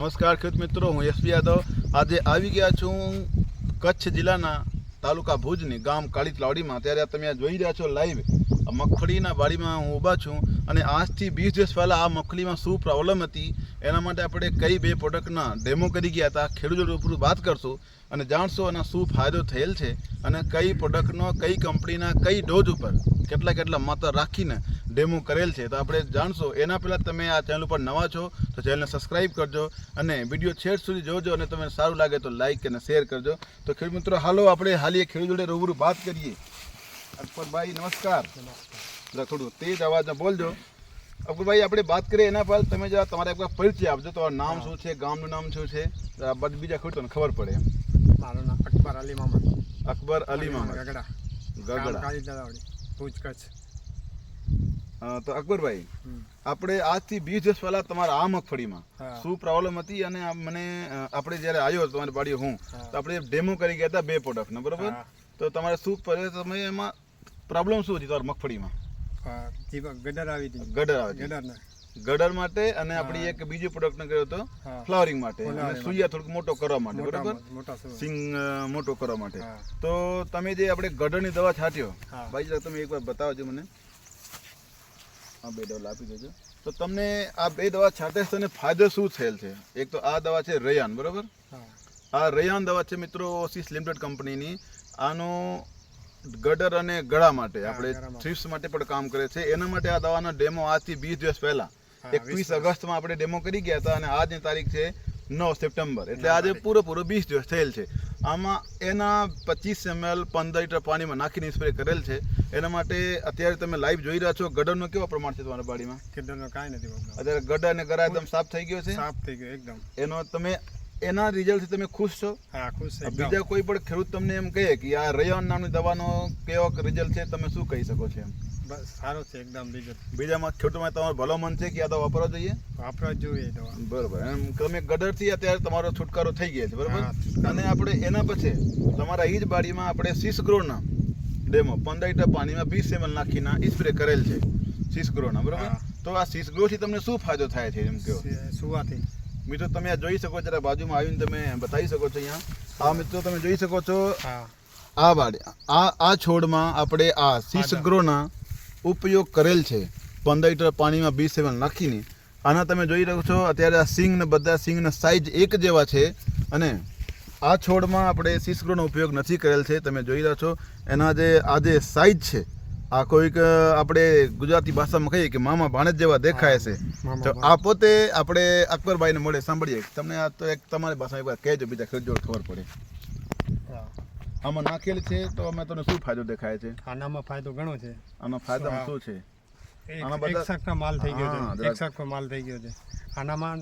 નમસ્કાર, ખેડૂત મિત્રો, હું એસપી યાદવ. આજે આવી ગયા છું કચ્છ જિલ્લાના તાલુકા ભુજની ગામ કાળી તલાવડીમાં ત્યારે તમે જોઈ રહ્યા છો લાઈવ મગફળીના વાડીમાં હું ઊભા છું અને આજથી વીસ દિવસ પહેલાં આ મગફળીમાં શું પ્રોબ્લેમ હતી, એના માટે આપણે કઈ બે પ્રોડક્ટના ડેમો કરી ગયા હતા ખેડૂતો રૂબરૂ વાત કરશું અને જાણશો એના શું ફાયદો થયેલ છે અને કઈ પ્રોડક્ટનો કઈ કંપનીના કઈ ડોઝ ઉપર કેટલા કેટલા માત્ર રાખીને ડેમો કરેલ છે. તો આપણે જાણશો, એના પહેલાં તમે આ ચેનલ ઉપર નવા છો, તો ચેનલને સબસ્ક્રાઈબ કરજો અને વીડિયો છેડ સુધી જોજો અને તમને સારું લાગે તો લાઈક અને શેર કરજો. તો ખેડૂત મિત્રો, હાલો આપણે હાલીએ, ખેડૂત જોડે રૂબરૂ વાત કરીએ. અકબરભાઈ નમસ્કાર. જરા થોડું તેજ અવાજમાં બોલજો. અકબરભાઈ આપણે વાત કરીએ એના પર. તમે જરા તમારે એકવાર પરિચય આપજો. તમારું નામ શું છે? ગામનું નામ શું છે? બધ- બીજા ખોટું ખબર પડે એમ. મારું નામ અકબર અલી મામદ અકબર અલી મામદ ગગડા. ગગડા. ભુજ કચ્છ તો અકબરભાઈ આપણે આજથી વીસ દિવસ પહેલા તમારા આ મગફળીમાં. શું પ્રોબ્લેમ હતી? અને મને આપણે જ્યારે આવ્યો તમારી બાડી હું તો આપણે ડેમો કરી ગયા હતા બે પ્રોડક્ટનો બરોબર? તો તમારે શું પડે તમે એમાં પ્રોબ્લેમ શું હતી તમારી મગફળીમાં? ગડર આવી હતી. ગડર આવી છે ગડર માટે અને આપણી એક બીજો પ્રોડક્ટ કર્યો હતો ફ્લાવરિંગ માટે. અને થોડુંક મોટો કરવા માટે બરોબર? સિંગ મોટો કરવા માટે. તો તમે જે આપણે ગડરની દવા છાંટ્યો ભાઈ તમે એકવાર બતાવજો મને. આ બે ડોલ આપી દેજો. તો તમને આ બે દવા છાંટે તને ફાયદો શું થયેલ છે? એક તો આ દવા છે રયાન બરોબર? આ રયાન દવા છે મિત્રો ઓસિસ લિમિટેડ કંપનીની. આનો ગડર અને ગળા માટે. આપણે થ્રીપ્સ માટે. પણ કામ કરે છે. એના માટે આ દવાનો ડેમો આજથી વીસ દિવસ પહેલા. એકવીસ ઓગસ્ટમાં આપણે ડેમો કરી ગયા હતા અને આજની તારીખ છે નવ સપ્ટેમ્બર. એટલે આજે પૂરેપૂરો પૂરો વીસ દિવસ થયેલ છે. આમાં એના પચીસ એમએલ પંદર લીટર પાણીમાં નાખીને સ્પ્રે કરેલ છે. એના માટે અત્યારે તમે લાઈવ જોઈ રહ્યા છો. ગડરનો કેવો પ્રમાણ છે તમારા બાડીમાં કાંઈ નથી અત્યારે ગડર અને ગરા એકદમ સાફ થઈ ગયો છે. સાફ થઈ ગયો એકદમ. એનો તમે એના રિઝલ્ટથી તમે ખુશ છો? હા ખુશ છે બીજા કોઈ પણ ખેડૂત તમને એમ કહે કે આ રયોન નામની દવાનો કેવો રિઝલ્ટ છે તમે શું કહી શકો છો એમ? બસ સારો છે એકદમ બીજો. બીજામાં ખેડૂતમાં તમારો ભલો મન છે કે આ દવા વાપરવા જોઈએ? વાપરવા જોઈએ દવા. બરાબર એમ તમે ગડરથી અત્યારે તમારો છુટકારો થઈ ગયો છે બરાબર? અને આપણે એના પછી તમારા એ જ બાડીમાં આપણે સીસ ગ્રોના ડેમો પંદર લીટર પાણીમાં વીસ એમએલ નાખીને સ્પ્રે કરેલ છે સીસ ગ્રોના બરાબર? તો આ સીસ ગ્રોથી તમને શું ફાયદો થાય છે એમ કહો? સુવાથી. મિત્રો તમે આ જોઈ શકો છો જરા બાજુમાં આવીને તમે બતાવી શકો છો અહીંયા. આ મિત્રો તમે જોઈ શકો છો. આ વાડી આ આ છોડમાં આપણે આ સીસ ગ્રોના ઉપયોગ કરેલ છે. પંદર લીટર પાણીમાં બીસ સેવન નાખીને. આના તમે જોઈ રહ્યો છો અત્યારે આ સિંગને બધા સિંગના સાઇઝ એક જેવા છે. અને આ છોડમાં આપણે સીસ ગ્રોનો ઉપયોગ નથી કરેલ છે તમે જોઈ રહ્યા છો. એના જે આ જે સાઈઝ છે આ કોઈક આપણે ગુજરાતી ભાષામાં કહીએ કે મામા ભાણેજ જેવા દેખાય છે. તો આ પોતે આપણે અકબરભાઈને મળે સાંભળીએ. તમને આ તો એક તમારી ભાષામાં એકવાર કહેજો બીજા ખેડજો ખબર પડે. આમાં નાખેલ છે તો અમે તમને શું ફાયદો દેખાય છે? આનામાં ફાયદો ઘણો છે. આનો ફાયદો શું છે? આમાં બધા- માલ થઈ ગયો છે. માલ થઈ ગયો છે. આનામાં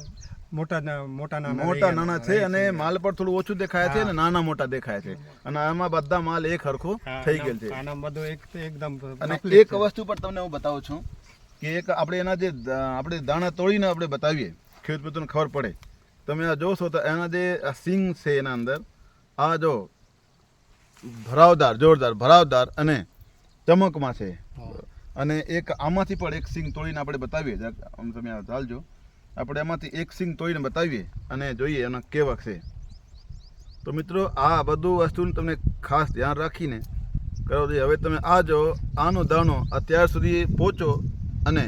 મોટા મોટા નાના મોટા નાના છે અને માલ પર થોડું ઓછું દેખાય છે અને નાના મોટા દેખાય છે. અને આમાં બધા માલ એક હરખો થઈ ગયેલ છે. આના બધું એક એકદમ અને એક વસ્તુ પર તમને હું બતાવું છું કે એક આપણે એના જે આપણે દાણા તોડીને આપણે બતાવીએ ખેડૂત મિત્રોને ખબર પડે. તમે આ જોશો તો એના જે સિંગ છે એના અંદર આ જો ભરાવદાર જોરદાર ભરાવદાર અને ચમકમાં છે. અને એક આમાંથી પણ એક સિંગ તોડીને આપણે બતાવીએ. તમે આ ચાલજો આપણે એમાંથી એક સિંગ તોડીને બતાવીએ અને જોઈએ એના કેવા છે. તો મિત્રો, આ બધું વસ્તુનું તમને ખાસ ધ્યાન રાખીને કરો જોઈએ હવે તમે આ જો, આનો દાણો અત્યાર સુધી પહોંચો અને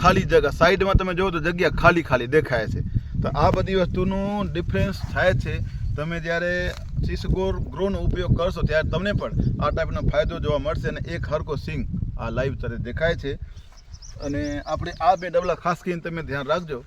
ખાલી જગ્યા, સાઈડમાં તમે જોવો તો જગ્યા ખાલી ખાલી દેખાય છે. તો આ બધી વસ્તુનું ડિફરન્સ થાય છે. તમે જ્યારે સિસગોર ગ્રોનો ઉપયોગ કરશો ત્યારે તમને પણ આ ટાઈપનો ફાયદો જોવા મળશે અને એક હરકો સિંગ આ લાઈવ તરીકે દેખાય છે. અને આપણે આ બે ડબલા ખાસ કરીને તમે ધ્યાન રાખજો.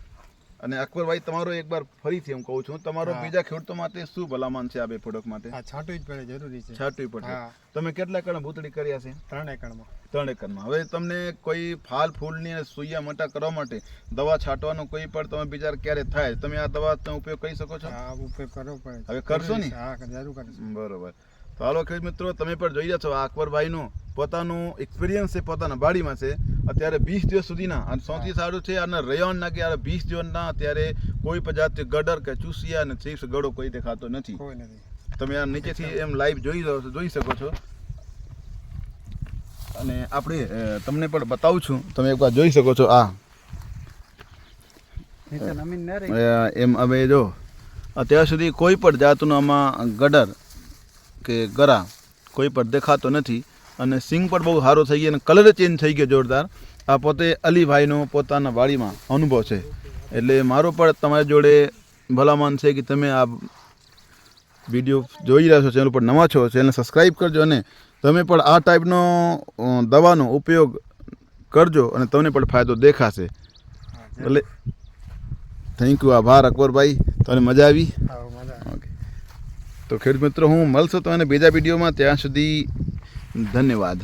અને અકબરભાઈ તમારો એકવાર ફરીથી હું કહું છું તમારો બીજા ખેડૂતો માટે શું ભલામણ છે આ બે પ્રોડક્ટ માટે? છાંટવી જ પડે જરૂરી છે. છાંટવી પડે. તમે કેટલા કણ ભૂતળી કર્યા છે? ત્રણ એકરમાં. ત્રણ એકરમાં. હવે તમને કોઈ ફાલ ફૂલની અને સુઈયા મોટા કરવા માટે દવા છાંટવાનો કોઈ પણ તમે બીજા ક્યારે થાય તમે આ દવાનો ઉપયોગ કરી શકો છો? હા ઉપયોગ કરવો પડે. હવે કરશો ને? હા જરૂર કરશો. બરોબર. તો હાલો ખેડૂત મિત્રો તમે પણ જોઈ રહ્યા છો આ અકબરભાઈનું પોતાનું એક્સપિરિયન્સ છે પોતાના બાડીમાં છે. અત્યારે વીસ દિવસ સુધીના અને સૌથી સારું છે અને રયોનના કે વીસ દિવસના અત્યારે કોઈ પણ જાતની ગડર કે ચૂસિયા અને ચીપ્સ ગળો કોઈ દેખાતો નથી. કોઈ નથી. તમે આ નીચેથી એમ લાઈવ જોઈ જોઈ શકો છો. અને આપણે તમને પણ બતાવું છું. તમે એકવાર જોઈ શકો છો આ. એમ હવે જો અત્યાર સુધી કોઈ પણ જાતનું આમાં ગડર કે ગરા કોઈ પણ દેખાતો નથી. અને સિંગ પણ બહુ સારો થઈ ગયો અને કલર ચેન્જ થઈ ગયો જોરદાર. આ પોતે અલીભાઈનો પોતાના વાડીમાં અનુભવ છે. એટલે મારો પણ તમારી જોડે ભલામણ છે કે તમે આ વીડિયો જોઈ રહ્યા છો ચેનલ પર નવા છો ચેનલ સબસ્ક્રાઈબ કરજો અને તમે પણ આ ટાઈપનો દવાનો ઉપયોગ કરજો અને તમને પણ ફાયદો દેખાશે. એટલે થેન્ક યુ આભાર અકબરભાઈ. તમને મજા આવી. ઓકે તો ખેડૂત મિત્રો હું મળશો તો અને બીજા વિડીયોમાં. ત્યાં સુધી ધન્યવાદ.